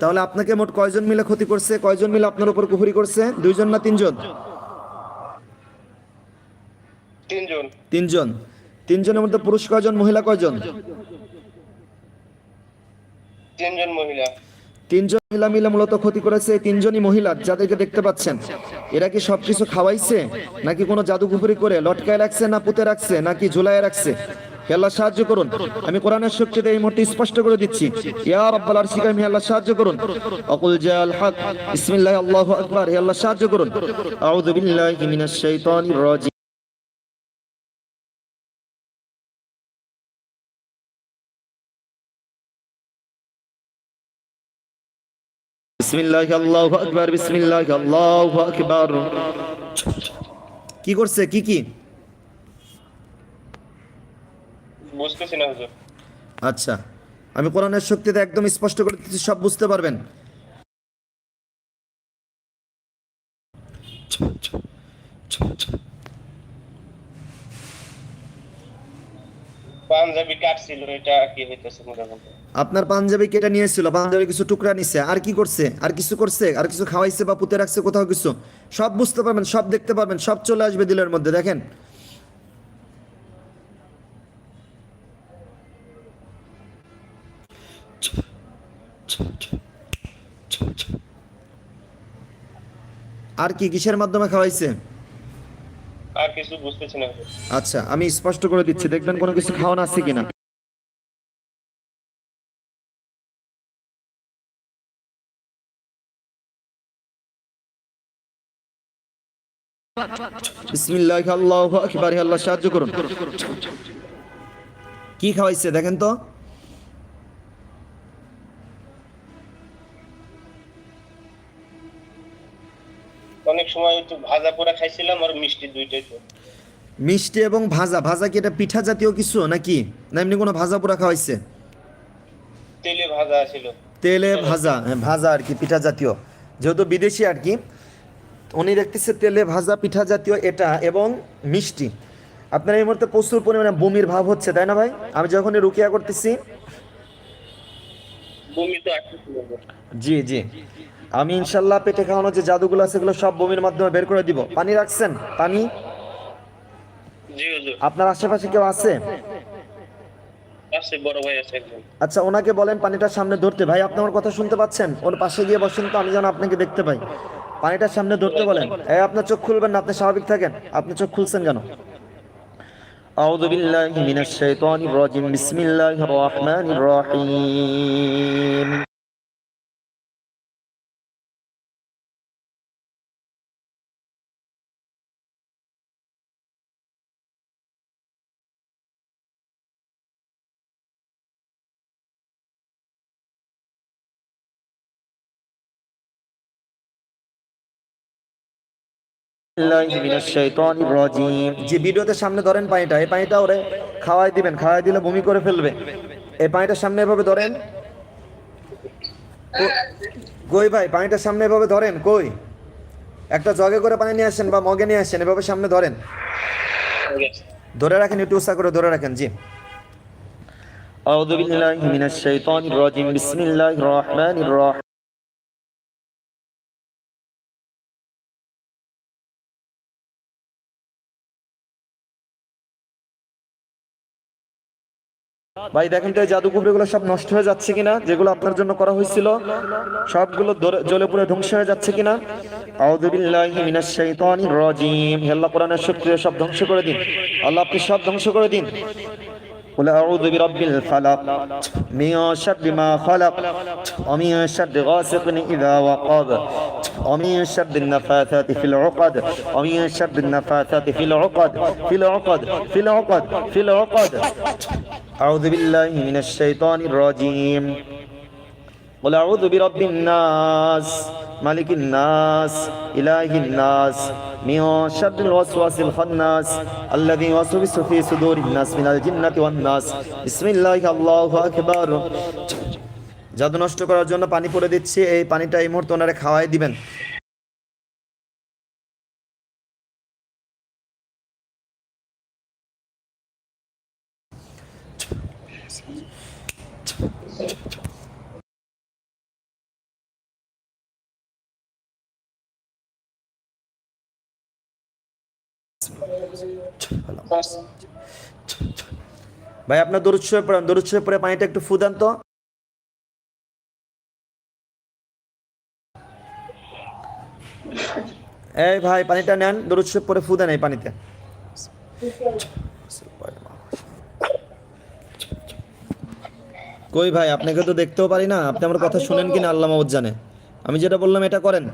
তাহলে আপনাকে মোট কয়জন মিলে ক্ষতি করছে? কয়জন মিলে আপনার উপর কুফরি করছে? দুইজন না তিনজন? তিনজন। তিনজন। তিনজনের মধ্যে পুরুষ কয়জন মহিলা কয়জন? তিনজন মহিলা। তিনজন মহিলা মিলে মূলত ক্ষতি করেছে তিনজনই মহিলা যাদেরকে দেখতে পাচ্ছেন। এরা কি সবকিছু খাওয়াইছে? নাকি কোনো জাদুগুফুরি করে লটকায় রাখছে না পুঁতে রাখছে? নাকি ঝুলায় রাখছে? আল্লাহ সাহায্য করুন। আমি কোরআনের শক্তিতে এই মুহূর্তে স্পষ্ট করে দিচ্ছি। ইয়া রাব্বাল আরশি কারীম, হে আল্লাহ সাহায্য করুন। আকুল জাল হক, বিসমিল্লাহ, আল্লাহু আকবার, হে আল্লাহ সাহায্য করুন। আউযু বিল্লাহি মিনাশ শাইতানির রাজিম। বিসমিল্লাহ, আল্লাহু আকবার। কি করছে? কি কি? বুঝতেছি না হুজুর। আচ্ছা আমি কোরআনের শক্তিতে একদম স্পষ্ট করে দিচ্ছি সব বুঝতে পারবেন। পাঞ্জাবি কাটছিল এটা কি হইতেছে আপনার পাঞ্জাবি কেটে নিয়েছিল পাঞ্জাবি কিছু টুকরা নিছে আর কি করছে? আর কিছু করছে? আর কিছু খাওয়াইছে বা পুঁতে রাখছে কোথাও কিছু? সব বুঝতে পারবেন সব দেখতে পারবেন সব চলে আসবে দিলের মধ্যে দেখেন। আর কি কিসের মাধ্যমে খাওয়াইছে? আর কিছু বুঝতেছি না। আচ্ছা আমি স্পষ্ট করে দিচ্ছি দেখবেন কোনো কিছু খাওয়ানো আছে কিনা। বিসমিল্লাহ আল্লাহু আকবার আল্লাহ সাহায্য করুন। কি খাওয়াইছে দেখেন তো। অনেক সময় একটু ভাজা পোড়া খাইছিলাম আর মিষ্টি দুইটাই তো মিষ্টি এবং ভাজা ভাজা কি এটা পিঠা জাতীয় কিছু নাকি? না এমনি কোনো ভাজা পোড়া খাওয়াইছে? তেলে ভাজা ছিল। তেলে ভাজা হ্যাঁ ভাজা আর কি পিঠা জাতীয়। যেহেতু বিদেশি আর কি উনি দেখতেছে তেলে ভাজা পিঠা জাতীয় এটা এবং মিষ্টি। আপনার এই মুহূর্তে প্রচুর পরিমাণে বমির ভাব হচ্ছে তাই না ভাই? আমি যখনই রুকিয়া করতেছি জি জি। আমি ইনশাল্লাহ পেটে খাওয়ানো যে জাদুগুলো আছে সেগুলো সব বমির মাধ্যমে বের করে দিব পানি রাখছেন পানি জি হুজুর আপনার আশেপাশে কেউ আছে আছে বড় ভাই আছে একজন আচ্ছা ওনাকে বলেন পানিটার সামনে ধরতে ভাই আপনি আমার কথা শুনতে পাচ্ছেন ওর পাশে গিয়ে বসেন তো আমি যেন আপনাকে দেখতে পাই পানিটার সামনে ধরতে বলেন এই আপনার চোখ খুলবেন না আপনি স্বাভাবিক থাকেন আপনি চোখ খুলছেন কেন أعوذ بالله من الشيطان الرجيم بسم الله الرحمن الرحيم যে ভিডিওতে সামনে ধরেন পানিটা এই পানিটা ওরে খাওয়াই দিবেন খাওয়াই দিলে বমি করে ফেলবে এই পানিটার সামনে এভাবে ধরেন কো- কই ভাই পানিটার সামনে এভাবে ধরেন কই একটা জগে করে পানি নিয়ে আসেন বা মগে নিয়ে আসেন এভাবে সামনে ধরেন ঠিক আছে। ধরে রাখেন একটু উৎসাহ করে ধরে রাখেন জি أعوذ بالله من الشيطان الرجيم بسم الله الرحمن الرحيم ভাই, দেখেন তো এই জাদুকুবরিগুলো সব নষ্ট হয়ে যাচ্ছে কিনা, যেগুলো আপনার জন্য করা হয়েছিল, সবগুলো জলে পুড়ে ধ্বংস হয়ে যাচ্ছে কিনা? আল্লাহ, কোরআনের শক্তি সব ধ্বংস করে দিন। আল্লাহ, আপনি সব ধ্বংস করে দিন। قل أعوذ برب الفلق من شر ما خلق ومن شر غاسق إذا وقب ومن شر النفاثات في العقد ومن شر النفاثات في العقد في العقد في العقد في العقد. أعوذ بالله من الشيطان الرجيم. قل أعوذ برب الناس ملك الناس إله الناس من شر الوسواس الخناس الذي يوسوس في صدور الناس من الجنة والناس بسم الله الله أكبر জাদু নষ্ট করার জন্য পানি পড়ে দিচ্ছি এই পানিটা এই মুহূর্তে ওনারা খাওয়াই দিবেন ভাই, আপনার দরুদ শরীফ পড়েন, দরুদ শরীফ পরে পানিটা একটু ফু দেন তো। এই ভাই, পানিটা নেন, দরুদ শরীফ পরে ফু দেন এই পানিতে। কই ভাই, আপনাকে তো দেখতেও পারি না, আপনি আমার কথা শুনেন কিনা, আল্লাহ জানে। আমি যেটা বললাম, এটা করেন।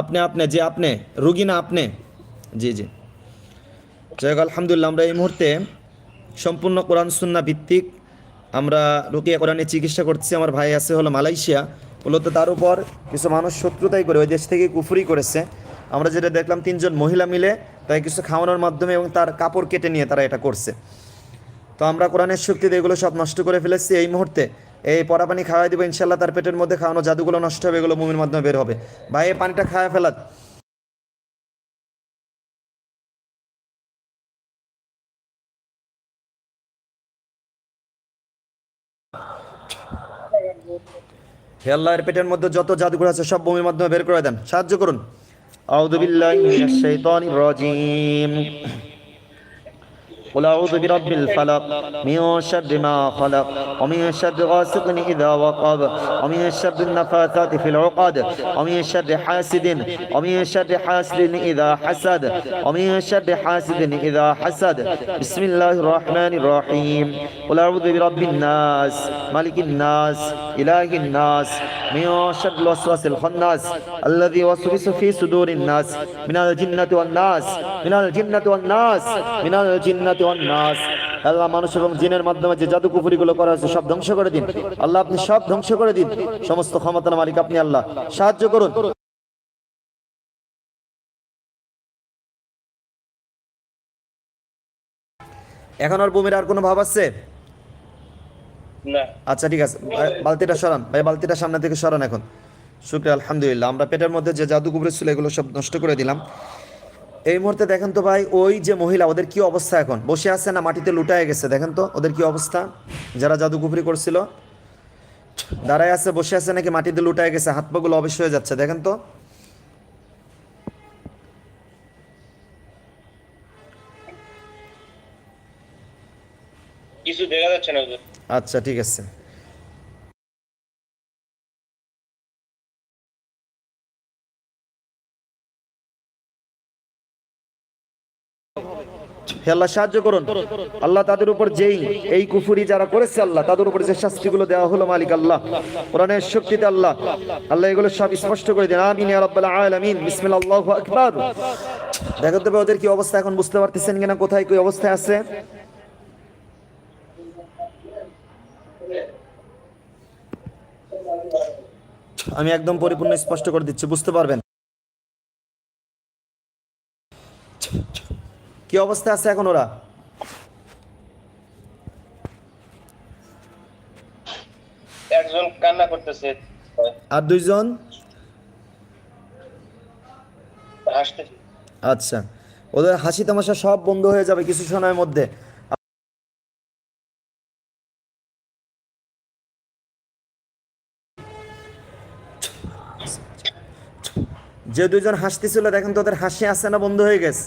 আপনি আপনি, যে আপনি, রুগী না আপনি। জি জি। যাই আলহামদুলিল্লাহ, আমরা এই মুহূর্তে সম্পূর্ণ কোরআন সুন্না ভিত্তিক আমরা রুকিয়া কোরআনে চিকিৎসা করছি আমার ভাই আছে, হলো মালয়েশিয়া। মূলত তার উপর কিছু মানুষ শত্রুতাই করে, ওই দেশ থেকে কুফুরি করেছে। আমরা যেটা দেখলাম, তিনজন মহিলা মিলে তাই কিছু খাওয়ানোর মাধ্যমে এবং তার কাপড় কেটে নিয়ে তারা এটা করছে। তো আমরা কোরআনের শক্তিতে এগুলো সব নষ্ট করে ফেলেছি। এই মুহূর্তে এই পরা পানি খাওয়াই দেবো, ইনশাল্লাহ তার পেটের মধ্যে খাওয়ানো জাদুগুলো নষ্ট হবে, এগুলো মুমির মাধ্যমে বের হবে। ভাই, এই পানিটা খাওয়া ফেলাত। হে পেটের মধ্যে যত জাদুঘর আছে, সব বমির মাধ্যমে বের করে দেন। সাহায্য করুন। আউযু বিল্লাহি রাজিম। قل أعوذ برب الفلق من شر ما خلق ومن شر غاسق إذا وقب ومن شر النفاثات في العقد ومن شر حاسد ومن شر حاسد إذا حسد ومن شر حاسد إذا حسد بسم الله الرحمن الرحيم قل أعوذ برب الناس ملك الناس إله الناس من شر الوسواس الخناس الذي يوسوس في صدور الناس من الجنة والناس من الجنة والناس من الجنة والناس আল্লাহ মানুষ এবং জিনের মাধ্যমে যে জাদু কুফুরিগুলো করা হয়েছে সব ধ্বংস করে দিন আল্লাহ আপনি সব ধ্বংস করে দিন সমস্ত ক্ষমতার মালিক আপনি আল্লাহ সাহায্য করুন এখন আর বমির আর কোনো ভাব আছে না আচ্ছা ঠিক আছে। বালতিটা সরান। ভাই বালতিটা সামনে থেকে সরান এখন। শুক্রিয়া আলহামদুলিল্লাহ। আমরা পেটের মধ্যে যে জাদু কুবরে ছিল এগুলো সব নষ্ট করে দিলাম। এই মুহূর্তে দেখেন তো ভাই ওই যে মহিলা ওদের কি অবস্থা এখন? বসে আছে না মাটিতে লুটায় গেছে? দেখেন তো ওদের কি অবস্থা? যারা জাদু কুফরি করছিল দাঁড়ায় আছে বসে আছে নাকি মাটিতে লুটায় গেছে? হাত পাগুলো অবশ্য হয়ে যাচ্ছে। দেখেন তো। কিছু দেখা যাচ্ছে না। আচ্ছা ঠিক আছে। আল্লাহ, সাহায্য করুন। আল্লাহ তাদের উপর যেই, এই কুফুরি যারা করেছে আল্লাহ, তাদের উপর যে শাস্তিগুলো দেওয়া হলো মালিক আল্লাহ, কোরআনের শক্তিতে আল্লাহ আল্লাহ এগুলো সব স্পষ্ট করে দিন। আমিন রাব্বাল আলামিন। বিসমিল্লাহু আকবার। দেখো তবে ওদের কি অবস্থা এখন বুঝতে পারতেছেন কিনা? কোথায় কি অবস্থায় আছে? আমি একদম পরিপূর্ণ স্পষ্ট করে দিচ্ছি বুঝতে পারবেন? কি অবস্থা আছে এখন ওরা? একজন কান্না করতেছে। আর দুইজন? হাসতেছে। আচ্ছা। ওদের হাসি তামাশা সব বন্ধ হয়ে যাবে কিছু সময়ের মধ্যে। যে দুইজন হাসতেছিল দেখেন তো ওদের হাসি আসছে না বন্ধ হয়ে গেছে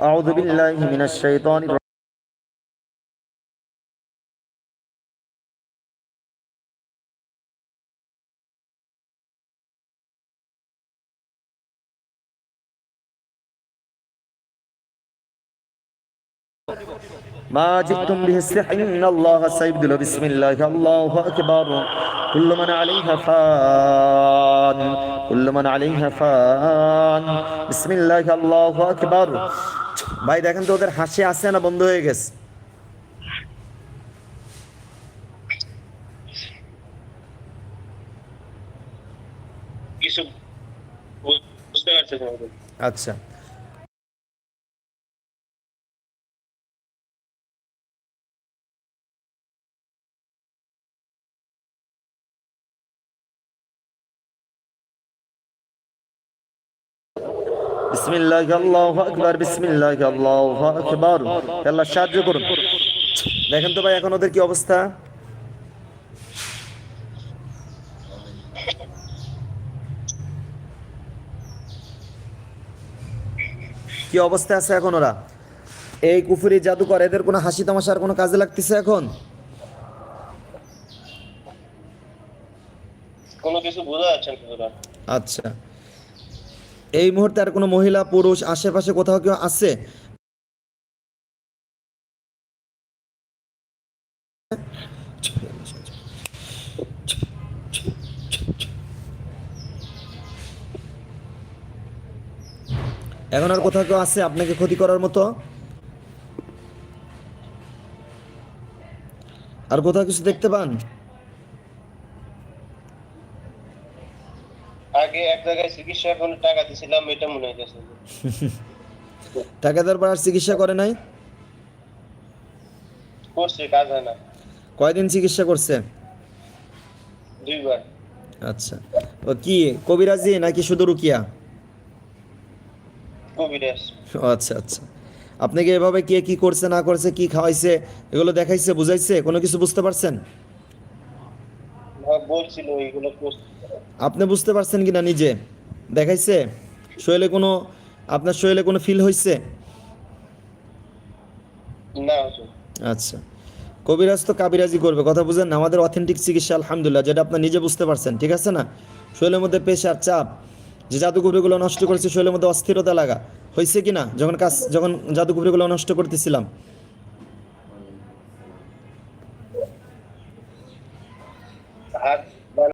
أعوذ بالله من الشيطان ما جئتم به السحر إن الله سيبدل بسم الله الله أكبر كل من عليها فان كل من عليها فان بسم الله الله أكبر ভাই দেখেন তো ওদের হাসি আসে না বন্ধ হয়ে গেছে কিছু বু- বুঝতে পারছে না হুজুর। আচ্ছা বিসমিল্লাহ আল্লাহু আকবার বিসমিল্লাহ আল্লাহু আকবার আল্লাহ সাহায্য করুন। দেখেন তো ভাই এখন ওদের কি অবস্থা? কি অবস্থা আছে এখন ওরা? এই কুফুরি জাদুকর এদের কোনো হাসি তামাশার কোনো কাজে লাগতেছে এখন? কোনো কিছু বোঝা যাচ্ছে আচ্ছা। এই মুহূর্তে আর কোনো মহিলা, পুরুষ, আশেপাশে কোথাও কেউ আছে? এখন আর কোথাও কেউ আছে আপনাকে ক্ষতি করার মতো? আর কোথাও কিছু দেখতে পান? জায়গায় চিকিৎসা এখন টাকা দিছিলাম এটা মনে হইতেছে। টাকা দেওয়ার পর আর চিকিৎসা করে নাই? করছে কাজ হয় না। কয়দিন চিকিৎসা করছে? দুইবার। আচ্ছা। ও কি কবিরাজি নাকি শুধু রুকিয়া? কবিরাজ। আচ্ছা আচ্ছা। আপনাকে এভাবে কে কি করছে না করছে কি খাওয়াইছে এগুলো দেখাইছে বুঝাইছে? কোনো কিছু বুঝতে পারছেন? বলছিল আপনি বুঝতে পারছেন কি না নিজে? দেখাইছে? শরীরে কোনো আপনার শরীরে কোনো ফিল হয়েছে না আচ্ছা। কবিরাজ তো কাবিরাজি করবে কথা বুঝেন না? আমাদের অথেন্টিক চিকিৎসা আলহামদুলিল্লাহ যেটা আপনি নিজে বুঝতে পারছেন ঠিক আছে না? শরীরের মধ্যে পেশার চাপ যে জাদুকুবরিগুলো নষ্ট করেছে শরীরের মধ্যে অস্থিরতা লাগা হয়েছে কি না যখন কাজ যখন জাদুকুবরিগুলো নষ্ট করতেছিলাম